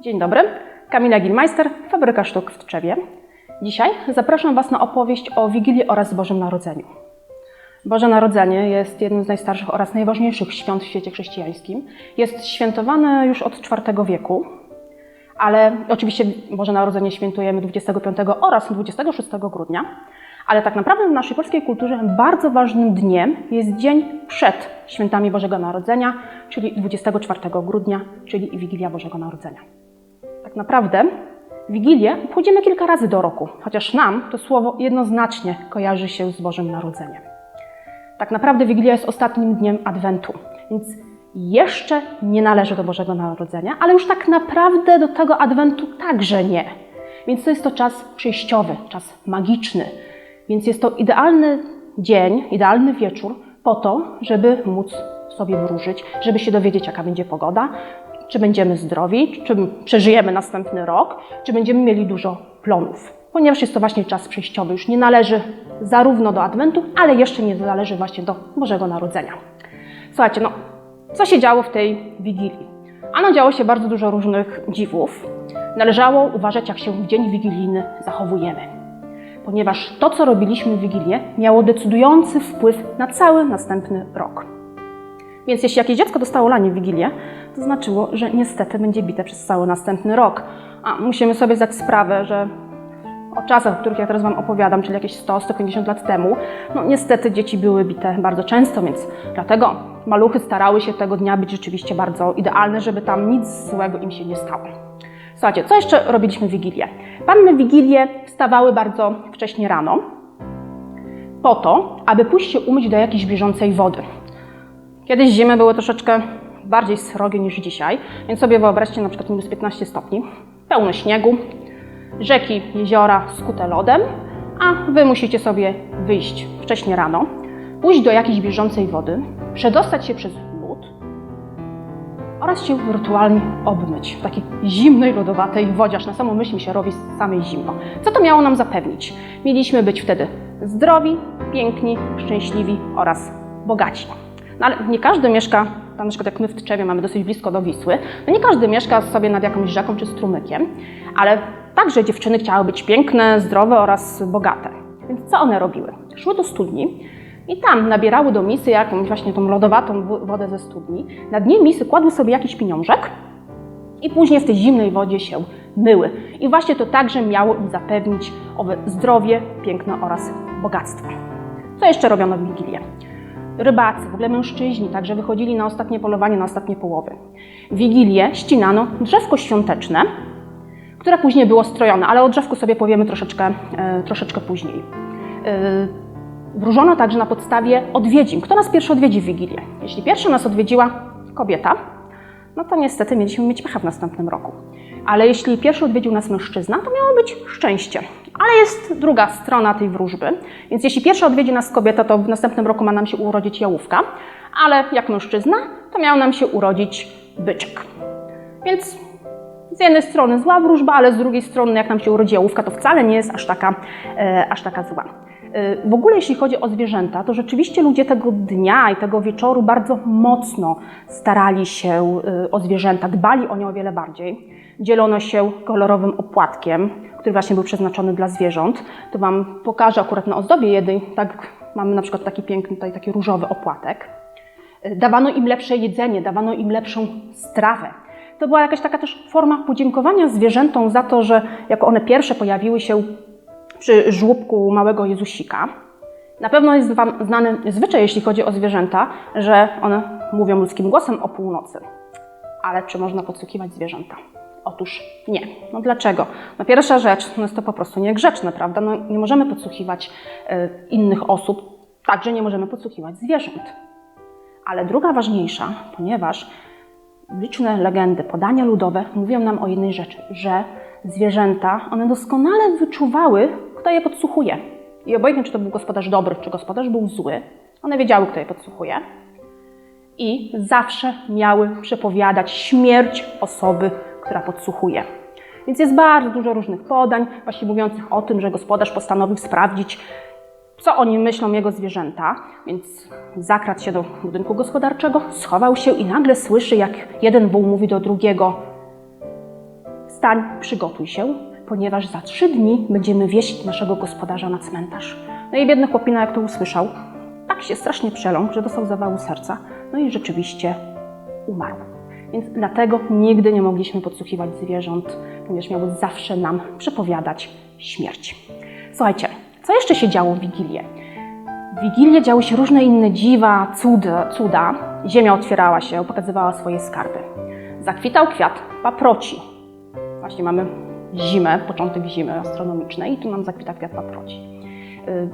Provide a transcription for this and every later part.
Dzień dobry, Kamila Gilmeister, Fabryka Sztuk w Tczewie. Dzisiaj zapraszam Was na opowieść o Wigilii oraz Bożym Narodzeniu. Boże Narodzenie jest jednym z najstarszych oraz najważniejszych świąt w świecie chrześcijańskim. Jest świętowane już od IV wieku, ale oczywiście Boże Narodzenie świętujemy 25 oraz 26 grudnia, ale tak naprawdę w naszej polskiej kulturze bardzo ważnym dniem jest dzień przed świętami Bożego Narodzenia, czyli 24 grudnia, czyli Wigilia Bożego Narodzenia. Tak naprawdę Wigilię obchodzimy kilka razy do roku, chociaż nam to słowo jednoznacznie kojarzy się z Bożym Narodzeniem. Tak naprawdę Wigilia jest ostatnim dniem Adwentu, więc jeszcze nie należy do Bożego Narodzenia, ale już tak naprawdę do tego Adwentu także nie. Więc to jest to czas przejściowy, czas magiczny. Więc jest to idealny dzień, idealny wieczór po to, żeby móc sobie wróżyć, żeby się dowiedzieć, jaka będzie pogoda, czy będziemy zdrowi, czy przeżyjemy następny rok, czy będziemy mieli dużo plonów. Ponieważ jest to właśnie czas przejściowy, już nie należy zarówno do Adwentu, ale jeszcze nie należy właśnie do Bożego Narodzenia. Słuchajcie, no, co się działo w tej Wigilii? Ano działo się bardzo dużo różnych dziwów. Należało uważać, jak się w dzień wigilijny zachowujemy. Ponieważ to, co robiliśmy w Wigilię, miało decydujący wpływ na cały następny rok. Więc jeśli jakieś dziecko dostało lanie w Wigilię, to znaczyło, że niestety będzie bite przez cały następny rok. A musimy sobie zdać sprawę, że o czasach, o których ja teraz Wam opowiadam, czyli jakieś 100-150 lat temu, no niestety dzieci były bite bardzo często, więc dlatego maluchy starały się tego dnia być rzeczywiście bardzo idealne, żeby tam nic złego im się nie stało. Słuchajcie, co jeszcze robiliśmy w Wigilię? Panny Wigilię wstawały bardzo wcześnie rano, po to, aby pójść się umyć do jakiejś bieżącej wody. Kiedyś zimy były troszeczkę bardziej srogie niż dzisiaj, więc sobie wyobraźcie na przykład minus 15 stopni, pełno śniegu, rzeki, jeziora skute lodem, a Wy musicie sobie wyjść wcześnie rano, pójść do jakiejś bieżącej wody, przedostać się przez lód oraz się rytualnie obmyć w takiej zimnej, lodowatej wodzie, aż na samą myśl mi się robi samej zimno. Co to miało nam zapewnić? Mieliśmy być wtedy zdrowi, piękni, szczęśliwi oraz bogaci. No ale nie każdy mieszka, tam na przykład jak my w Tczewie mamy dosyć blisko do Wisły, no nie każdy mieszka sobie nad jakąś rzeką czy strumykiem, ale także dziewczyny chciały być piękne, zdrowe oraz bogate. Więc co one robiły? Szły do studni i tam nabierały do misy jakąś właśnie tą lodowatą wo- wodę ze studni. Na dnie misy kładły sobie jakiś pieniążek i później w tej zimnej wodzie się myły. I właśnie to także miało im zapewnić owe zdrowie, piękno oraz bogactwo. Co jeszcze robiono w Wigilię? Rybacy, w ogóle mężczyźni, także wychodzili na ostatnie polowanie, na ostatnie połowy. W Wigilię ścinano drzewko świąteczne, które później było strojone, ale o drzewku sobie powiemy troszeczkę, e, troszeczkę później. E, wróżono także na podstawie odwiedzin. Kto nas pierwszy odwiedzi w Wigilię? Jeśli pierwsza nas odwiedziła kobieta, no to niestety mieliśmy mieć pecha w następnym roku. Ale jeśli pierwszy odwiedził nas mężczyzna, to miało być szczęście. Ale jest druga strona tej wróżby. Więc jeśli pierwsza odwiedzi nas kobieta, to w następnym roku ma nam się urodzić jałówka. Ale jak mężczyzna, to miał nam się urodzić byczek. Więc z jednej strony zła wróżba, ale z drugiej strony, jak nam się urodzi jałówka, to wcale nie jest aż taka, e, aż taka zła. E, W ogóle jeśli chodzi o zwierzęta, to rzeczywiście ludzie tego dnia i tego wieczoru bardzo mocno starali się e, o zwierzęta, dbali o nie o wiele bardziej. Dzielono się kolorowym opłatkiem, który właśnie był przeznaczony dla zwierząt. To Wam pokażę akurat na ozdobie jednej, tak mamy na przykład taki piękny, tutaj taki różowy opłatek. E, Dawano im lepsze jedzenie, dawano im lepszą strawę. To była jakaś taka też forma podziękowania zwierzętom za to, że jako one pierwsze pojawiły się przy żłóbku małego Jezusika. Na pewno jest Wam znany zwyczaj, jeśli chodzi o zwierzęta, że one mówią ludzkim głosem o północy. Ale czy można podsłuchiwać zwierzęta? Otóż nie. No dlaczego? No pierwsza rzecz, no jest to po prostu niegrzeczne, prawda? No nie możemy podsłuchiwać e, innych osób, także nie możemy podsłuchiwać zwierząt. Ale druga ważniejsza, ponieważ liczne legendy, podania ludowe mówią nam o jednej rzeczy, że zwierzęta, one doskonale wyczuwały, kto je podsłuchuje. I obojętnie, czy to był gospodarz dobry, czy gospodarz był zły, one wiedziały, kto je podsłuchuje. I zawsze miały przepowiadać śmierć osoby, która podsłuchuje. Więc jest bardzo dużo różnych podań, właśnie mówiących o tym, że gospodarz postanowił sprawdzić, co o nim myślą jego zwierzęta, więc zakradł się do budynku gospodarczego, schował się i nagle słyszy, jak jeden wół mówi do drugiego: Wstań, przygotuj się, ponieważ za trzy dni będziemy wieść naszego gospodarza na cmentarz. No i biedny chłopina, jak to usłyszał, tak się strasznie przeląkł, że dostał zawału serca. No i rzeczywiście umarł. Więc dlatego nigdy nie mogliśmy podsłuchiwać zwierząt, ponieważ miały zawsze nam przepowiadać śmierć. Słuchajcie, co jeszcze się działo w Wigilię? W Wigilię działy się różne inne dziwa, cuda, cuda. Ziemia otwierała się, pokazywała swoje skarby. Zakwitał kwiat paproci. Właśnie mamy zimę, początek zimy astronomicznej i tu nam zakwita kwiat paproci. Y,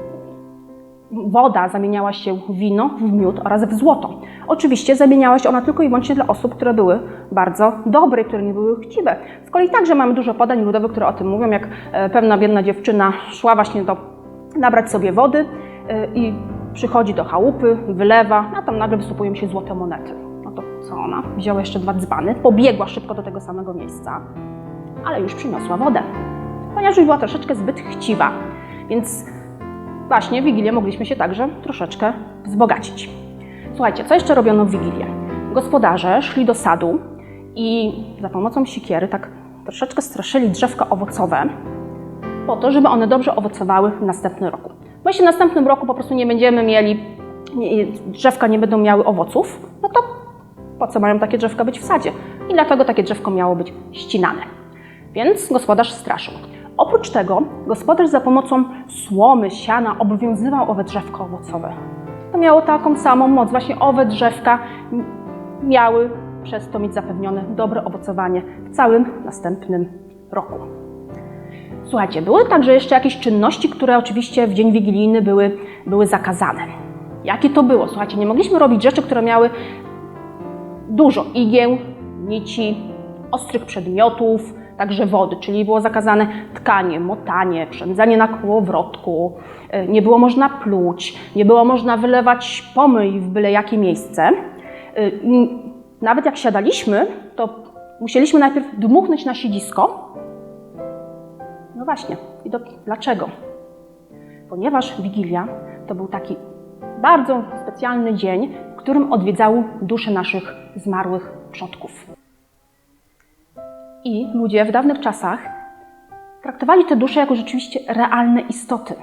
Woda zamieniała się w wino, w miód oraz w złoto. Oczywiście zamieniała się ona tylko i wyłącznie dla osób, które były bardzo dobre, które nie były chciwe. Z kolei także mamy dużo podań ludowych, które o tym mówią, jak e, pewna biedna dziewczyna szła właśnie do nabrać sobie wody e, i przychodzi do chałupy, wylewa, a tam nagle wysypują się złote monety. No to co ona? Wzięła jeszcze dwa dzbany, pobiegła szybko do tego samego miejsca, ale już przyniosła wodę, ponieważ już była troszeczkę zbyt chciwa. Więc właśnie w Wigilię mogliśmy się także troszeczkę wzbogacić. Słuchajcie, co jeszcze robiono w Wigilię? Gospodarze szli do sadu i za pomocą sikiery tak troszeczkę straszyli drzewka owocowe po to, żeby one dobrze owocowały w następnym roku. Bo jeśli w następnym roku po prostu nie będziemy mieli, nie, drzewka nie będą miały owoców, no to po co mają takie drzewka być w sadzie? I dlatego takie drzewko miało być ścinane. Więc gospodarz straszył. Oprócz tego gospodarz za pomocą słomy, siana obowiązywał owe drzewka owocowe. To miało taką samą moc. Właśnie owe drzewka miały przez to mieć zapewnione dobre owocowanie w całym następnym roku. Słuchajcie, były także jeszcze jakieś czynności, które oczywiście w dzień wigilijny były, były zakazane. Jakie to było? Słuchajcie, nie mogliśmy robić rzeczy, które miały dużo igieł, nici, ostrych przedmiotów, także wody, czyli było zakazane tkanie, motanie, przędzanie na kołowrotku, y, nie było można pluć, nie było można wylewać pomyj w byle jakie miejsce. I Nawet jak siadaliśmy, to musieliśmy najpierw dmuchnąć na siedzisko. No właśnie, i do, dlaczego? Ponieważ Wigilia to był taki bardzo specjalny dzień, w którym odwiedzały dusze naszych zmarłych przodków. I ludzie w dawnych czasach traktowali te dusze jako rzeczywiście realne istoty.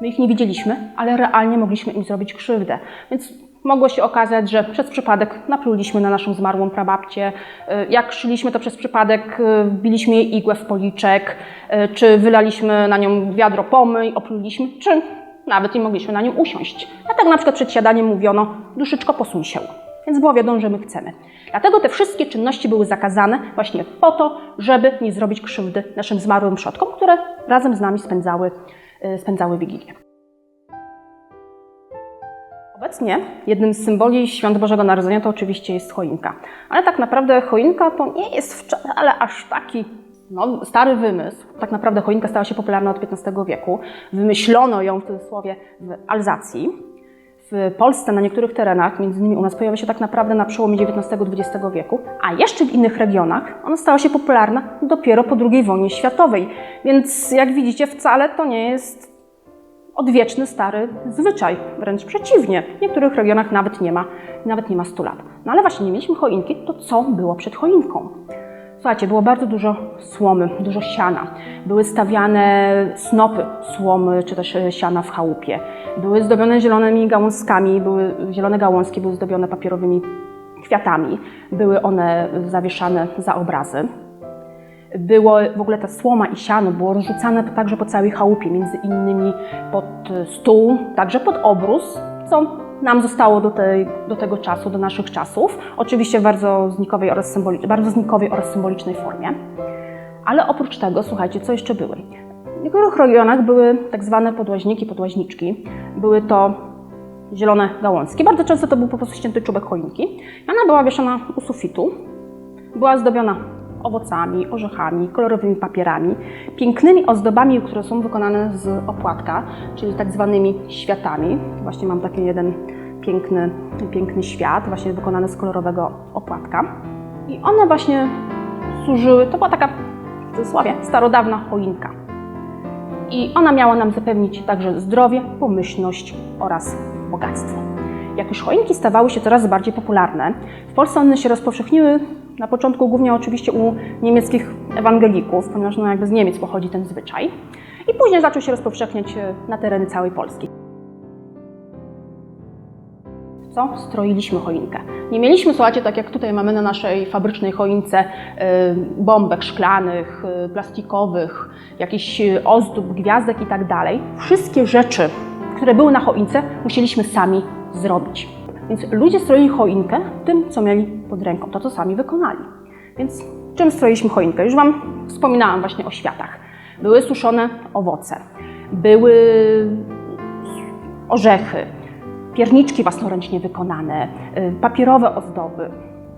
My ich nie widzieliśmy, ale realnie mogliśmy im zrobić krzywdę. Więc mogło się okazać, że przez przypadek napluliśmy na naszą zmarłą prababcię, y, jak szliśmy, to przez przypadek y, wbiliśmy jej igłę w policzek, y, czy wylaliśmy na nią wiadro pomyj, opluliśmy, czy nawet nie mogliśmy na nią usiąść. A tak na przykład przed siadaniem mówiono, duszyczko posuń się. Więc było wiadomo, że my chcemy. Dlatego te wszystkie czynności były zakazane właśnie po to, żeby nie zrobić krzywdy naszym zmarłym przodkom, które razem z nami spędzały, y, spędzały Wigilię. Obecnie jednym z symboli świąt Bożego Narodzenia to oczywiście jest choinka. Ale tak naprawdę choinka to nie jest wcale aż taki no, stary wymysł. Tak naprawdę choinka stała się popularna od XV wieku. Wymyślono ją w cudzysłowie w Alzacji. W Polsce na niektórych terenach, między innymi u nas, pojawia się tak naprawdę na przełomie XIX-XX wieku, a jeszcze w innych regionach ona stała się popularna dopiero po II wojnie światowej. Więc jak widzicie, wcale to nie jest odwieczny, stary zwyczaj. Wręcz przeciwnie. W niektórych regionach nawet nie ma, nawet nie ma 100 lat. No ale właśnie, nie mieliśmy choinki, to co było przed choinką? Słuchajcie, było bardzo dużo słomy, dużo siana. Były stawiane snopy słomy czy też e, siana w chałupie. Były zdobione zielonymi gałązkami, były zielone gałązki były zdobione papierowymi kwiatami. Były one zawieszane za obrazy. Było w ogóle ta słoma i siano było rozrzucane także po całej chałupie, między innymi pod stół, także pod obrus, co nam zostało do, tej, do tego czasu, do naszych czasów. Oczywiście w bardzo znikowej oraz, bardzo znikowej oraz symbolicznej formie. Ale oprócz tego, słuchajcie, co jeszcze były? W niektórych regionach były tak zwane podłaźniki, podłaźniczki. Były to zielone gałązki. Bardzo często to był po prostu ścięty czubek choinki. Ona była wieszana u sufitu. Była zdobiona owocami, orzechami, kolorowymi papierami, pięknymi ozdobami, które są wykonane z opłatka, czyli tak zwanymi światami. Właśnie mam taki jeden piękny, piękny świat, właśnie wykonany z kolorowego opłatka. I one właśnie służyły, to była taka w cudzysłowie starodawna choinka. I ona miała nam zapewnić także zdrowie, pomyślność oraz bogactwo. Jak już choinki stawały się coraz bardziej popularne, w Polsce one się rozpowszechniły Na początku głównie oczywiście u niemieckich ewangelików, ponieważ no jakby z Niemiec pochodzi ten zwyczaj. I później zaczął się rozpowszechniać e, na tereny całej Polski. Co? Stroiliśmy choinkę. Nie mieliśmy, słuchajcie, tak jak tutaj mamy na naszej fabrycznej choince, y, bombek szklanych, y, plastikowych, jakichś ozdób, gwiazdek i tak dalej. Wszystkie rzeczy, które były na choince, musieliśmy sami zrobić. Więc ludzie stroili choinkę tym, co mieli pod ręką, to co sami wykonali. Więc czym stroiliśmy choinkę? Już Wam wspominałam właśnie o światach. Były suszone owoce, były orzechy, pierniczki własnoręcznie wykonane, y, papierowe ozdoby.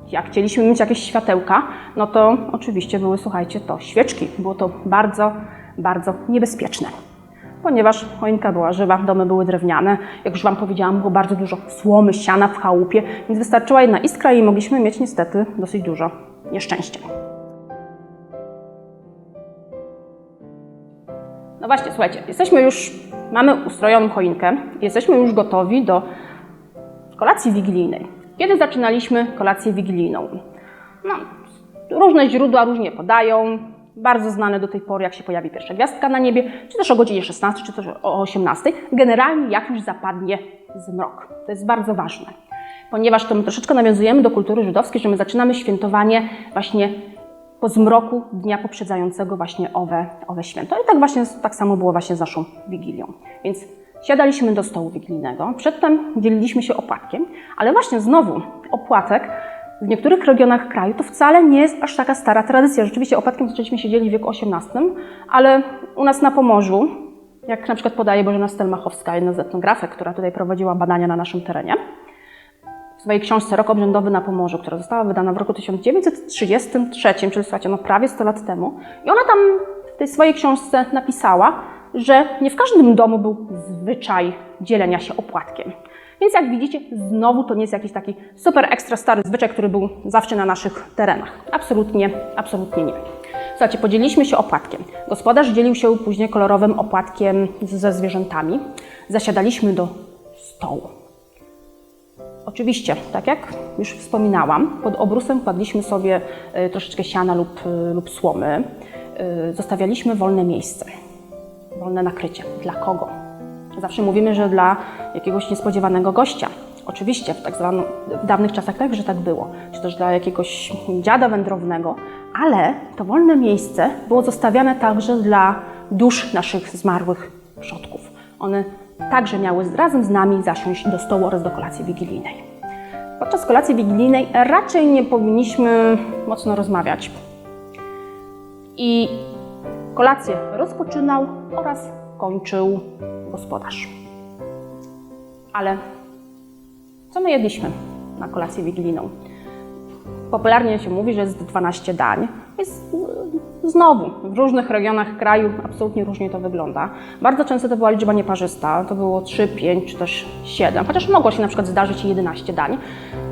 Jak chcieliśmy mieć jakieś światełka, no to oczywiście były, słuchajcie, to świeczki. Było to bardzo, bardzo niebezpieczne. Ponieważ choinka była żywa, domy były drewniane, jak już Wam powiedziałam, było bardzo dużo słomy, siana w chałupie, więc wystarczyła jedna iskra i mogliśmy mieć niestety dosyć dużo nieszczęścia. No właśnie, słuchajcie, jesteśmy już, mamy ustrojoną choinkę, jesteśmy już gotowi do kolacji wigilijnej. Kiedy zaczynaliśmy kolację wigilijną? No, różne źródła różnie podają. Bardzo znane do tej pory, jak się pojawi pierwsza gwiazdka na niebie, czy też o godzinie 16, czy też o 18. Generalnie jak już zapadnie zmrok. To jest bardzo ważne, ponieważ to my troszeczkę nawiązujemy do kultury żydowskiej, że my zaczynamy świętowanie właśnie po zmroku dnia poprzedzającego właśnie owe, owe święto. I tak właśnie tak samo było właśnie z naszą Wigilią. Więc siadaliśmy do stołu wigilijnego, przedtem dzieliliśmy się opłatkiem, ale właśnie znowu opłatek w niektórych regionach kraju to wcale nie jest aż taka stara tradycja. Rzeczywiście opłatkiem zaczęliśmy się dzielić w wieku XVIII, ale u nas na Pomorzu, jak na przykład podaje Bożena Stelmachowska, jedna z etnografek, która tutaj prowadziła badania na naszym terenie, w swojej książce Rok obrzędowy na Pomorzu, która została wydana w roku 1933, czyli słuchajcie, no prawie 100 lat temu. I ona tam w tej swojej książce napisała, że nie w każdym domu był zwyczaj dzielenia się opłatkiem. Więc jak widzicie, znowu to nie jest jakiś taki super ekstra stary zwyczaj, który był zawsze na naszych terenach. Absolutnie, absolutnie nie. Słuchajcie, podzieliliśmy się opłatkiem. Gospodarz dzielił się później kolorowym opłatkiem ze zwierzętami. Zasiadaliśmy do stołu. Oczywiście, tak jak już wspominałam, pod obrusem kładliśmy sobie y, troszeczkę siana lub, y, lub słomy. Y, Zostawialiśmy wolne miejsce, wolne nakrycie. Dla kogo? Zawsze mówimy, że dla jakiegoś niespodziewanego gościa. Oczywiście, w tak zwanym, w dawnych czasach także tak było, czy też dla jakiegoś dziada wędrownego, ale to wolne miejsce było zostawiane także dla dusz naszych zmarłych przodków. One także miały razem z nami zasiąść do stołu oraz do kolacji wigilijnej. Podczas kolacji wigilijnej raczej nie powinniśmy mocno rozmawiać. I kolację rozpoczynał oraz kończył gospodarz. Ale co my jedliśmy na kolację wigilijną? Popularnie się mówi, że jest 12 dań. Jest y, znowu w różnych regionach kraju absolutnie różnie to wygląda. Bardzo często to była liczba nieparzysta, to było 3, 5 czy też 7, chociaż mogło się na przykład zdarzyć i 11 dań.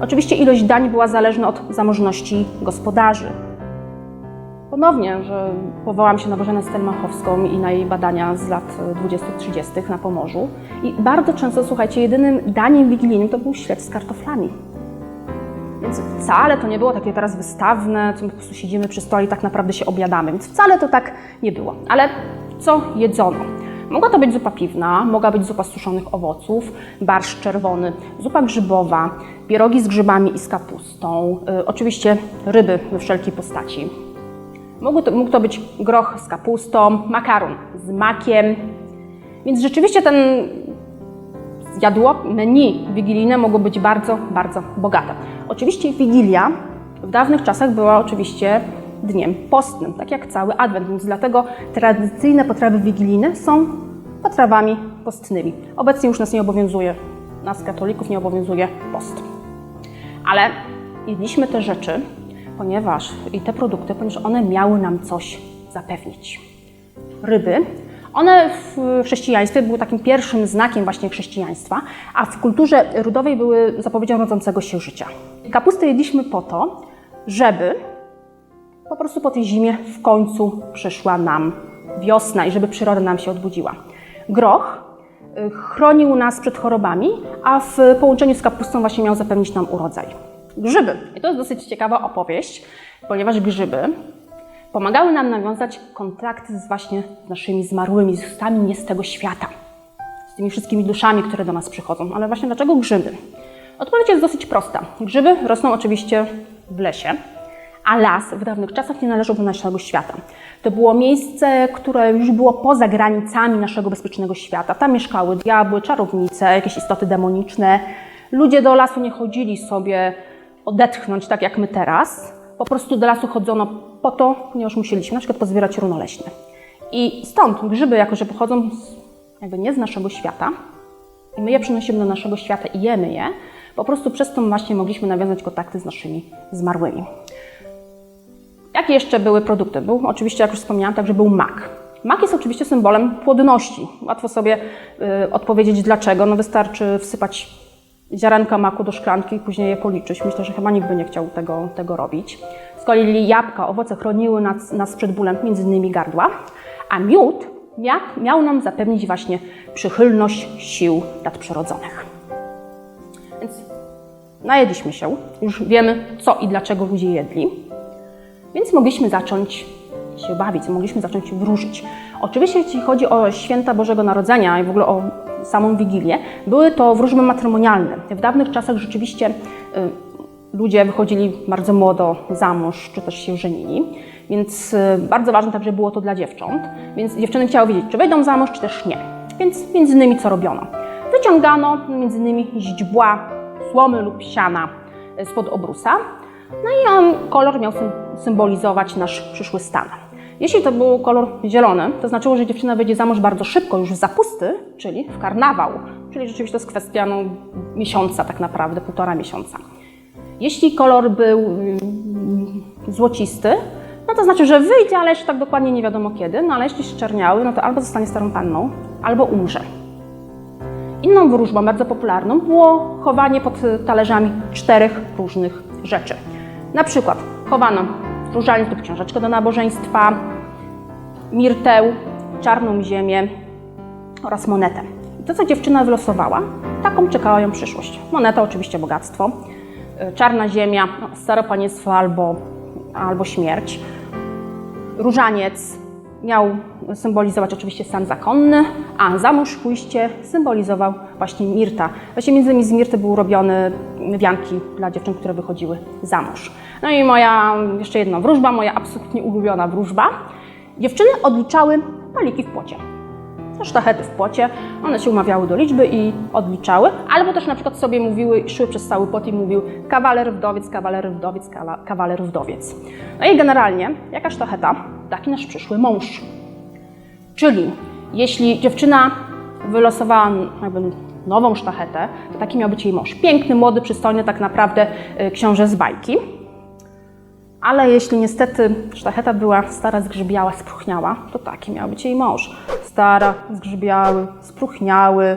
Oczywiście ilość dań była zależna od zamożności gospodarzy. Ponownie, że powołam się na Bożenę Stelmachowską i na jej badania z lat 20-30 na Pomorzu. I bardzo często, słuchajcie, jedynym daniem wigilijnym to był śledź z kartoflami. Więc wcale to nie było takie teraz wystawne, co my po prostu siedzimy przy stole i tak naprawdę się obiadamy. Więc wcale to tak nie było. Ale co jedzono? Mogła to być zupa piwna, mogła być zupa z suszonych owoców, barszcz czerwony, zupa grzybowa, pierogi z grzybami i z kapustą, y, oczywiście ryby we wszelkiej postaci. Mógł to, mógł to być groch z kapustą, makaron z makiem. Więc rzeczywiście ten jadło, menu wigilijne mogło być bardzo, bardzo bogate. Oczywiście Wigilia w dawnych czasach była oczywiście dniem postnym, tak jak cały Adwent, więc dlatego tradycyjne potrawy wigilijne są potrawami postnymi. Obecnie już nas nie obowiązuje, nas katolików nie obowiązuje post. Ale jedliśmy te rzeczy, ponieważ i te produkty, ponieważ one miały nam coś zapewnić. Ryby, one w chrześcijaństwie były takim pierwszym znakiem właśnie chrześcijaństwa, a w kulturze rudowej były zapowiedzią rodzącego się życia. Kapustę jedliśmy po to, żeby po prostu po tej zimie w końcu przyszła nam wiosna i żeby przyroda nam się odbudziła. Groch y, chronił nas przed chorobami, a w połączeniu z kapustą właśnie miał zapewnić nam urodzaj. Grzyby. I to jest dosyć ciekawa opowieść, ponieważ grzyby pomagały nam nawiązać kontakty z właśnie naszymi zmarłymi, z ustami nie z tego świata, z tymi wszystkimi duszami, które do nas przychodzą. Ale właśnie dlaczego grzyby? Odpowiedź jest dosyć prosta. Grzyby rosną oczywiście w lesie, a las w dawnych czasach nie należał do naszego świata. To było miejsce, które już było poza granicami naszego bezpiecznego świata. Tam mieszkały diabły, czarownice, jakieś istoty demoniczne. Ludzie do lasu nie chodzili sobie odetchnąć tak jak my teraz. Po prostu do lasu chodzono po to, ponieważ musieliśmy na przykład pozbierać runo leśne. I stąd grzyby, jako że pochodzą z, jakby nie z naszego świata, i my je przynosimy do naszego świata i jemy je, po prostu przez to właśnie mogliśmy nawiązać kontakty z naszymi zmarłymi. Jakie jeszcze były produkty? Był oczywiście, jak już wspomniałam, także był mak. Mak jest oczywiście symbolem płodności. Łatwo sobie y, odpowiedzieć dlaczego. No wystarczy wsypać ziarenka maku do szklanki i później je policzyć. Myślę, że chyba nikt by nie chciał tego, tego robić. Z kolei jabłka, owoce chroniły nas, nas przed bólem, między innymi gardła, a miód miał, nam zapewnić właśnie przychylność sił nadprzyrodzonych. Więc najedliśmy się, już wiemy co i dlaczego ludzie jedli, więc mogliśmy zacząć się bawić, mogliśmy zacząć wróżyć. Oczywiście, jeśli chodzi o święta Bożego Narodzenia i w ogóle o samą Wigilię, były to wróżby matrymonialne. W dawnych czasach rzeczywiście y, ludzie wychodzili bardzo młodo za mąż, czy też się żenili, więc y, bardzo ważne także było to dla dziewcząt. Więc dziewczyny chciały wiedzieć, czy wejdą za mąż, czy też nie. Więc między innymi co robiono? Wyciągano między innymi źdźbła słomy lub siana y, spod obrusa, no i on, kolor miał sym- symbolizować nasz przyszły stan. Jeśli to był kolor zielony, to znaczyło, że dziewczyna wyjdzie za mąż bardzo szybko, już w zapusty, czyli w karnawał. Czyli rzeczywiście to jest kwestia no, miesiąca tak naprawdę, półtora miesiąca. Jeśli kolor był mm, złocisty, no to znaczy, że wyjdzie, ale jeszcze tak dokładnie nie wiadomo kiedy. No ale jeśli szczerniały, no to albo zostanie starą panną, albo umrze. Inną wróżbą bardzo popularną było chowanie pod talerzami czterech różnych rzeczy. Na przykład chowano różaniec lub książeczkę do nabożeństwa, mirteł, czarną ziemię oraz monetę. I to, co dziewczyna wylosowała, taką czekała ją przyszłość. Moneta oczywiście bogactwo, y, czarna ziemia, no, staropaniestwo albo, albo śmierć. Różaniec miał symbolizować oczywiście stan zakonny, a za mąż pójście symbolizował właśnie Mirta. Właśnie między innymi z Mirty był robiony wianki dla dziewczyn, które wychodziły za mąż. No i moja, jeszcze jedna wróżba, moja absolutnie ulubiona wróżba. Dziewczyny odliczały paliki w płocie. Sztachety w płocie, one się umawiały do liczby i odliczały, albo też na przykład sobie mówiły, szły przez cały płot i mówił kawaler, wdowiec, kawaler, wdowiec, kawaler, wdowiec. No i generalnie, jaka sztacheta, taki nasz przyszły mąż. Czyli jeśli dziewczyna wylosowała jakby nową sztachetę, to taki miał być jej mąż. Piękny, młody, przystojny, tak naprawdę y, książę z bajki. Ale jeśli niestety sztacheta była stara, zgrzybiała, spróchniała, to taki miał być jej mąż. Stara, zgrzybiały, spróchniały.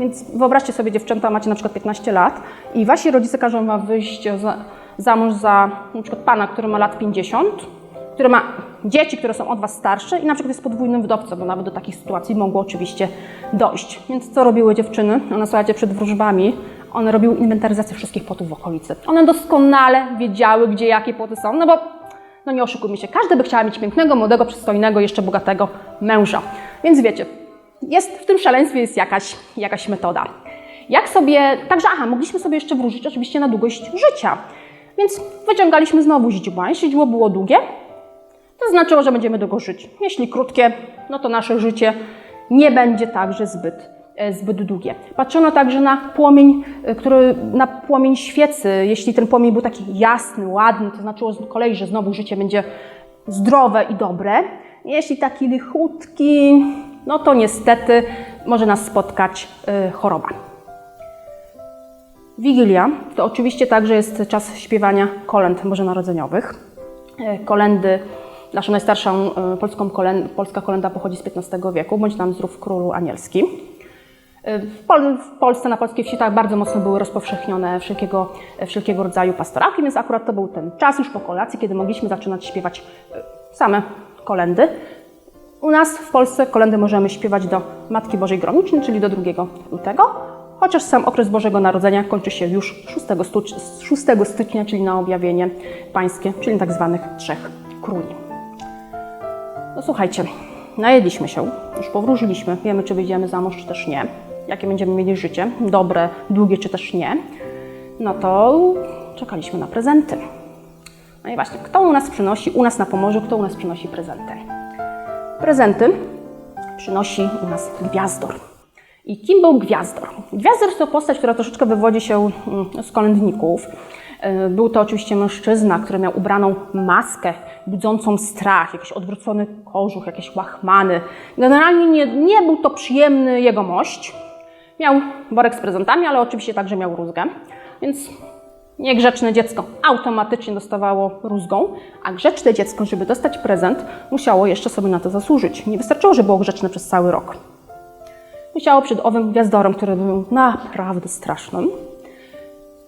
Więc wyobraźcie sobie, dziewczęta, macie na przykład 15 lat i wasi rodzice każą wam wyjść za, za mąż za na przykład pana, który ma lat 50, który ma dzieci, które są od was starsze i na przykład jest podwójnym wdowcem, bo nawet do takich sytuacji mogło oczywiście dojść. Więc co robiły dziewczyny? One, słuchajcie, przed wróżbami, one robiły inwentaryzację wszystkich płotów w okolicy. One doskonale wiedziały, gdzie jakie płoty są, no bo, no nie oszukujmy się, każdy by chciała mieć pięknego, młodego, przystojnego, jeszcze bogatego męża. Więc wiecie, jest w tym szaleństwie jest jakaś, jakaś metoda. Jak sobie, także aha, mogliśmy sobie jeszcze wróżyć oczywiście na długość życia. Więc wyciągaliśmy znowu źdźbła. Jeśli źdźbło było długie, to znaczyło, że będziemy długo żyć. Jeśli krótkie, no to nasze życie nie będzie także zbyt, zbyt długie. Patrzono także na płomień, e, który, na płomień świecy. Jeśli ten płomień był taki jasny, ładny, to znaczyło z kolei, że znowu życie będzie zdrowe i dobre. Jeśli taki lichutki, no to niestety może nas spotkać e, choroba. Wigilia to oczywiście także jest czas śpiewania kolęd bożonarodzeniowych. E, Kolendy, naszą najstarszą e, polską kolęd, polska kolenda pochodzi z XV wieku, bądź nam zdrów królu anielskim. W, Pol, w Polsce, na polskiej wsi tak bardzo mocno były rozpowszechnione wszelkiego, wszelkiego rodzaju pastorałki, więc akurat to był ten czas już po kolacji, kiedy mogliśmy zaczynać śpiewać e, same kolendy. U nas w Polsce kolendy możemy śpiewać do Matki Bożej Gromnicznej, czyli do 2 lutego, chociaż sam okres Bożego Narodzenia kończy się już 6, stu- 6 stycznia, czyli na objawienie pańskie, czyli tak zwanych trzech króli. No słuchajcie, najedliśmy się, już powróżyliśmy, wiemy czy wyjdziemy za mąż, czy też nie, jakie będziemy mieli życie, dobre, długie, czy też nie, no to czekaliśmy na prezenty. No i właśnie, kto u nas przynosi, u nas na Pomorzu, kto u nas przynosi prezenty? Prezenty przynosi u nas Gwiazdor. I kim był Gwiazdor? Gwiazdor to postać, która troszeczkę wywodzi się mm, z kolędników. E, Był to oczywiście mężczyzna, który miał ubraną maskę budzącą strach, jakiś odwrócony kożuch, jakieś łachmany. Generalnie nie, nie był to przyjemny jegomość. Miał worek z prezentami, ale oczywiście także miał rózgę. Więc Niegrzeczne dziecko automatycznie dostawało rózgą, a grzeczne dziecko, żeby dostać prezent, musiało jeszcze sobie na to zasłużyć. Nie wystarczyło, że było grzeczne przez cały rok. Musiało przed owym gwiazdorem, który był naprawdę strasznym,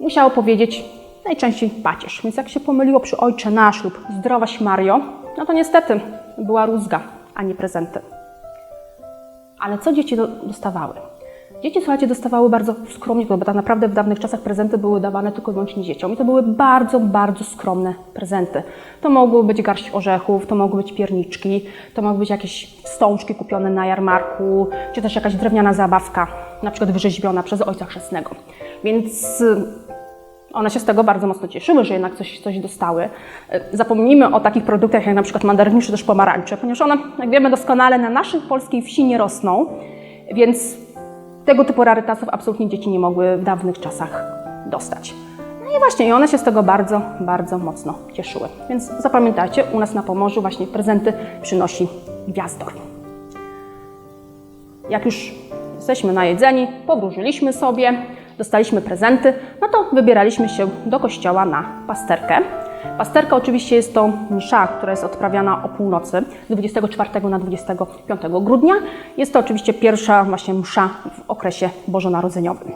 musiało powiedzieć najczęściej pacierz. Więc jak się pomyliło przy ojcze nasz lub zdrowaś Mario, no to niestety była rózga, a nie prezenty. Ale co dzieci do- dostawały? Dzieci, słuchajcie, dostawały bardzo skromnie, bo tak naprawdę w dawnych czasach prezenty były dawane tylko i wyłącznie dzieciom. I to były bardzo, bardzo skromne prezenty. To mogły być garść orzechów, to mogły być pierniczki, to mogły być jakieś wstążki kupione na jarmarku, czy też jakaś drewniana zabawka, na przykład wyrzeźbiona przez ojca chrzestnego. Więc y, one się z tego bardzo mocno cieszyły, że jednak coś, coś dostały. E, Zapomnijmy o takich produktach jak na przykład mandaryny czy też pomarańcze, ponieważ one, jak wiemy doskonale, na naszej polskiej wsi nie rosną, więc tego typu rarytasów absolutnie dzieci nie mogły w dawnych czasach dostać. No i właśnie, i one się z tego bardzo, bardzo mocno cieszyły. Więc zapamiętajcie, u nas na Pomorzu właśnie prezenty przynosi gwiazdor. Jak już jesteśmy najedzeni, powróżyliśmy sobie, dostaliśmy prezenty, no to wybieraliśmy się do kościoła na pasterkę. Pasterka oczywiście jest to msza, która jest odprawiana o północy z 24 na 25 grudnia. Jest to oczywiście pierwsza właśnie msza w okresie bożonarodzeniowym.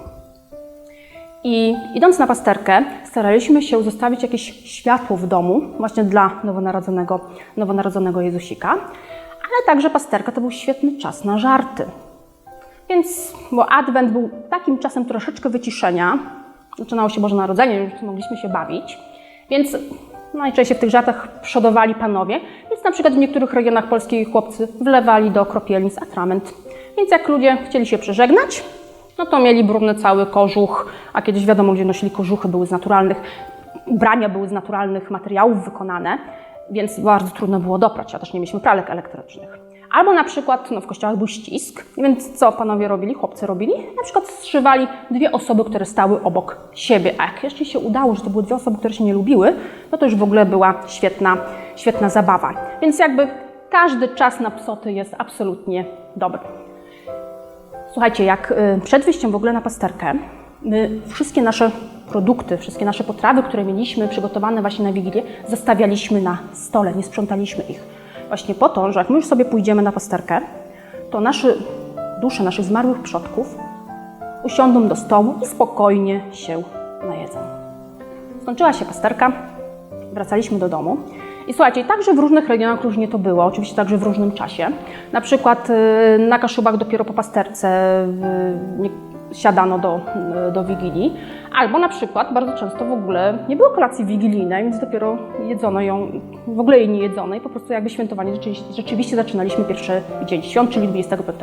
I idąc na pasterkę, staraliśmy się zostawić jakieś światło w domu, właśnie dla nowonarodzonego, nowonarodzonego Jezusika. Ale także pasterka to był świetny czas na żarty. Więc, bo Adwent był takim czasem troszeczkę wyciszenia, zaczynało się Boże Narodzenie, już mogliśmy się bawić, więc najczęściej w tych żartach przodowali panowie, więc na przykład w niektórych regionach Polski chłopcy wlewali do kropielnic atrament. Więc jak ludzie chcieli się przeżegnać, no to mieli brudny cały kożuch, a kiedyś wiadomo, ludzie nosili kożuchy, były z naturalnych, ubrania były z naturalnych materiałów wykonane, więc bardzo trudno było doprać, a też nie mieliśmy pralek elektrycznych. Albo na przykład no, w kościołach był ścisk, więc co panowie robili, chłopcy robili? Na przykład zszywali dwie osoby, które stały obok siebie, a jak jeszcze się udało, że to były dwie osoby, które się nie lubiły, no to już w ogóle była świetna, świetna zabawa. Więc jakby każdy czas na psoty jest absolutnie dobry. Słuchajcie, jak y, przed wyjściem w ogóle na pasterkę, my wszystkie nasze produkty, wszystkie nasze potrawy, które mieliśmy przygotowane właśnie na Wigilię, zostawialiśmy na stole, nie sprzątaliśmy ich. Właśnie po to, że jak my już sobie pójdziemy na pasterkę, to nasze dusze naszych zmarłych przodków usiądą do stołu i spokojnie się najedzą. Skończyła się pasterka, wracaliśmy do domu. I słuchajcie, także w różnych regionach różnie to było, oczywiście także w różnym czasie. Na przykład y, na Kaszubach dopiero po pasterce siadano do, do Wigilii, albo na przykład bardzo często w ogóle nie było kolacji wigilijnej, więc dopiero jedzono ją, w ogóle jej nie jedzono i po prostu jakby świętowanie rzeczywiście, rzeczywiście zaczynaliśmy pierwszy dzień świąt, czyli 25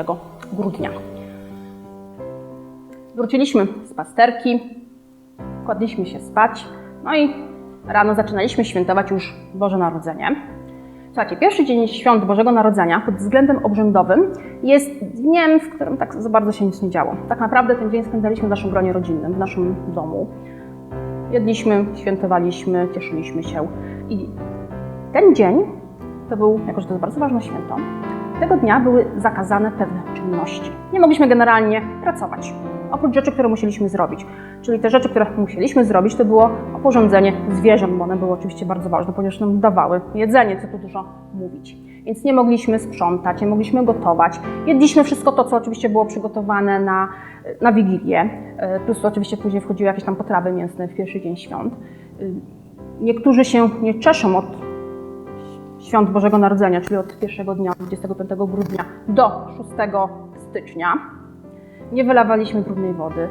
grudnia. Wróciliśmy z pasterki, kładliśmy się spać, no i rano zaczynaliśmy świętować już Boże Narodzenie. Słuchajcie, pierwszy dzień świąt Bożego Narodzenia pod względem obrzędowym jest dniem, w którym tak za bardzo się nic nie działo. Tak naprawdę ten dzień spędzaliśmy w naszym gronie rodzinnym, w naszym domu. Jedliśmy, świętowaliśmy, cieszyliśmy się. I ten dzień to był, jako że to jest bardzo ważne święto, tego dnia były zakazane pewne czynności. Nie mogliśmy generalnie pracować, oprócz rzeczy, które musieliśmy zrobić. Czyli te rzeczy, które musieliśmy zrobić, to było oporządzenie zwierząt, bo one były oczywiście bardzo ważne, ponieważ nam dawały jedzenie, co tu dużo mówić. Więc nie mogliśmy sprzątać, nie mogliśmy gotować. Jedliśmy wszystko to, co oczywiście było przygotowane na, na Wigilię, E, plus oczywiście później wchodziły jakieś tam potrawy mięsne w pierwszy dzień świąt. Y, Niektórzy się nie cieszą od świąt Bożego Narodzenia, czyli od pierwszego dnia, 25 grudnia do 6 stycznia. Nie wylewaliśmy brudnej wody.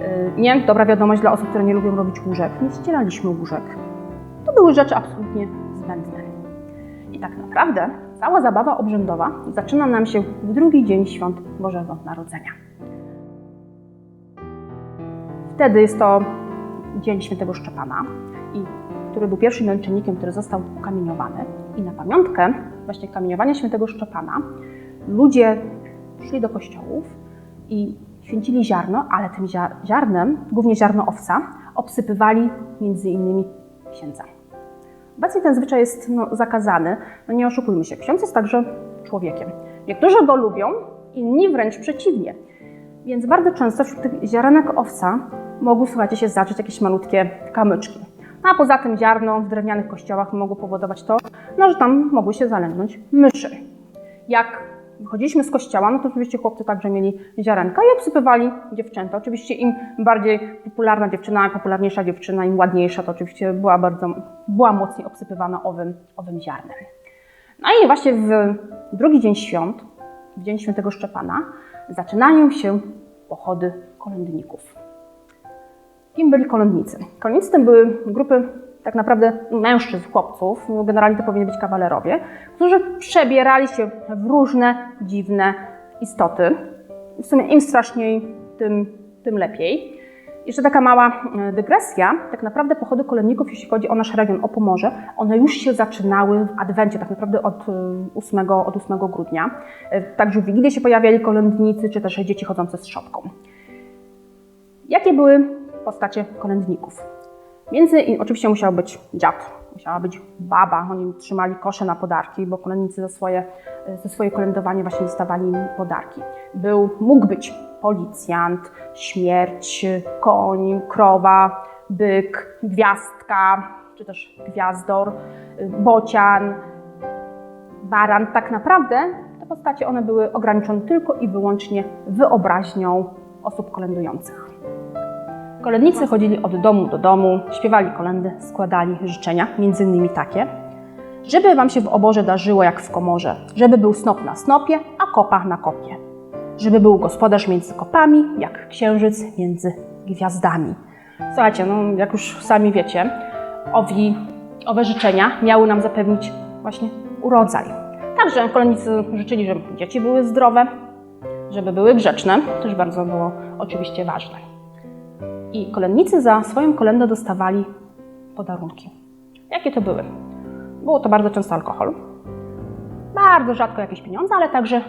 Y, Nie, dobra wiadomość dla osób, które nie lubią robić łóżek. Nie ścieraliśmy łóżek. To były rzeczy absolutnie zbędne. I tak naprawdę cała zabawa obrzędowa zaczyna nam się w drugi dzień świąt Bożego Narodzenia. Wtedy jest to dzień świętego Szczepana, który był pierwszym męczennikiem, który został ukamieniowany. I na pamiątkę właśnie kamieniowania świętego Szczepana ludzie szli do kościołów i święcili ziarno, ale tym ziar- ziarnem, głównie ziarno owca, obsypywali między innymi księdza. Obecnie ten zwyczaj jest no, zakazany. No nie oszukujmy się, ksiądz jest także człowiekiem. Niektórzy go lubią, inni wręcz przeciwnie. Więc bardzo często wśród tych ziarenek owca mogły, słuchajcie, się zacząć jakieś malutkie kamyczki. No, a poza tym ziarno w drewnianych kościołach mogło powodować to, no, że tam mogły się zalęgnąć myszy. Jak wychodziliśmy z kościoła, no to oczywiście chłopcy także mieli ziarenka i obsypywali dziewczęta. Oczywiście im bardziej popularna dziewczyna, popularniejsza dziewczyna, im ładniejsza, to oczywiście była bardzo, była mocniej obsypywana owym, owym ziarnem. No i właśnie w drugi dzień świąt, w dzień świętego Szczepana, zaczynają się pochody kolędników. Kim byli kolędnicy? Kolędnicy to były grupy tak naprawdę mężczyzn, chłopców, no generalnie to powinni być kawalerowie, którzy przebierali się w różne dziwne istoty. W sumie im straszniej, tym, tym lepiej. Jeszcze taka mała e, dygresja. Tak naprawdę pochody kolędników, jeśli chodzi o nasz region, o Pomorze, one już się zaczynały w Adwencie, tak naprawdę od e, 8, od 8 grudnia. E, Także w Wigilię się pojawiali kolędnicy, czy też dzieci chodzące z szopką. Jakie były postacie kolędników? Między innymi oczywiście musiał być dziad, musiała być baba. Oni trzymali kosze na podarki, bo kolędnicy za swoje, za swoje kolędowanie właśnie dostawali im podarki. Był, mógł być policjant, śmierć, koń, krowa, byk, gwiazdka, czy też gwiazdor, bocian, baran. Tak naprawdę te postacie one były ograniczone tylko i wyłącznie wyobraźnią osób kolędujących. Kolędnicy chodzili od domu do domu, śpiewali kolendy, składali życzenia, między innymi takie, żeby wam się w oborze darzyło jak w komorze, żeby był snop na snopie, a kopa na kopie, żeby był gospodarz między kopami, jak księżyc między gwiazdami. Słuchajcie, no jak już sami wiecie, owi, owe życzenia miały nam zapewnić właśnie urodzaj. Także kolędnicy życzyli, żeby dzieci były zdrowe, żeby były grzeczne, też bardzo było oczywiście ważne. I kolędnicy za swoją kolendę dostawali podarunki. Jakie to były? Było to bardzo często alkohol, bardzo rzadko jakieś pieniądze, ale także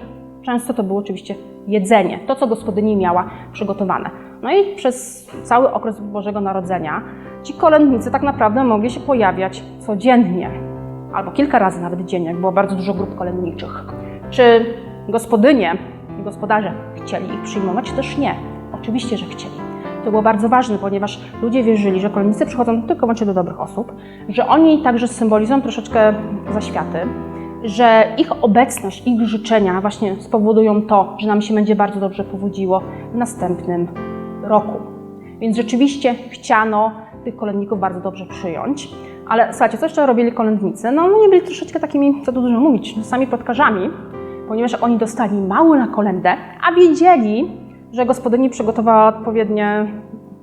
często to było oczywiście jedzenie, to co gospodyni miała przygotowane. No i przez cały okres Bożego Narodzenia ci kolędnicy tak naprawdę mogli się pojawiać codziennie, albo kilka razy nawet dziennie, jak było bardzo dużo grup kolędniczych. Czy gospodynie i gospodarze chcieli ich przyjmować? Też nie. Oczywiście, że chcieli. To było bardzo ważne, ponieważ ludzie wierzyli, że kolędnicy przychodzą tylko wyłącznie do dobrych osób, że oni także symbolizują troszeczkę zaświaty, że ich obecność, ich życzenia właśnie spowodują to, że nam się będzie bardzo dobrze powodziło w następnym roku. Więc rzeczywiście chciano tych kolędników bardzo dobrze przyjąć. Ale słuchajcie, co jeszcze robili kolędnicy? No oni byli troszeczkę takimi, co tu dużo mówić, sami plotkarzami, ponieważ oni dostali mało na kolędę, a wiedzieli, że gospodyni przygotowała odpowiednie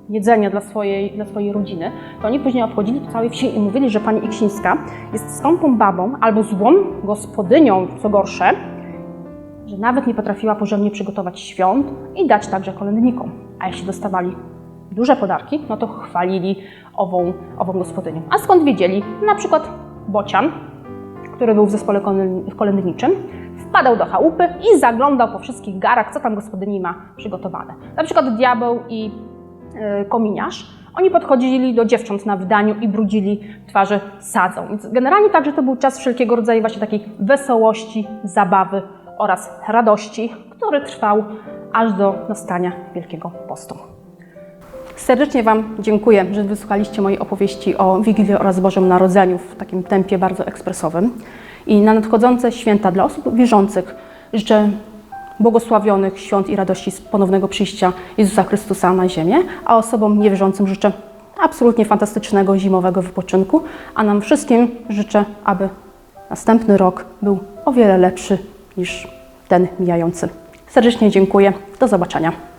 jedzenie dla swojej, dla swojej rodziny, to oni później obchodzili po całej wsi i mówili, że pani Iksińska jest skąpą babą albo złą gospodynią, co gorsze, że nawet nie potrafiła porządnie przygotować świąt i dać także kolędnikom. A jeśli dostawali duże podarki, no to chwalili ową, ową gospodynią. A skąd wiedzieli? Na przykład bocian, który był w zespole kolęd- kolędniczym, wpadał do chałupy i zaglądał po wszystkich garach, co tam gospodyni ma przygotowane. Na przykład diabeł i y, kominiarz. Oni podchodzili do dziewcząt na wydaniu i brudzili twarze sadzą. Więc generalnie także to był czas wszelkiego rodzaju właśnie takiej wesołości, zabawy oraz radości, który trwał aż do nastania Wielkiego Postu. Serdecznie Wam dziękuję, że wysłuchaliście mojej opowieści o Wigilii oraz Bożym Narodzeniu w takim tempie bardzo ekspresowym. I na nadchodzące święta dla osób wierzących życzę błogosławionych świąt i radości z ponownego przyjścia Jezusa Chrystusa na ziemię, a osobom niewierzącym życzę absolutnie fantastycznego zimowego wypoczynku, a nam wszystkim życzę, aby następny rok był o wiele lepszy niż ten mijający. Serdecznie dziękuję. Do zobaczenia.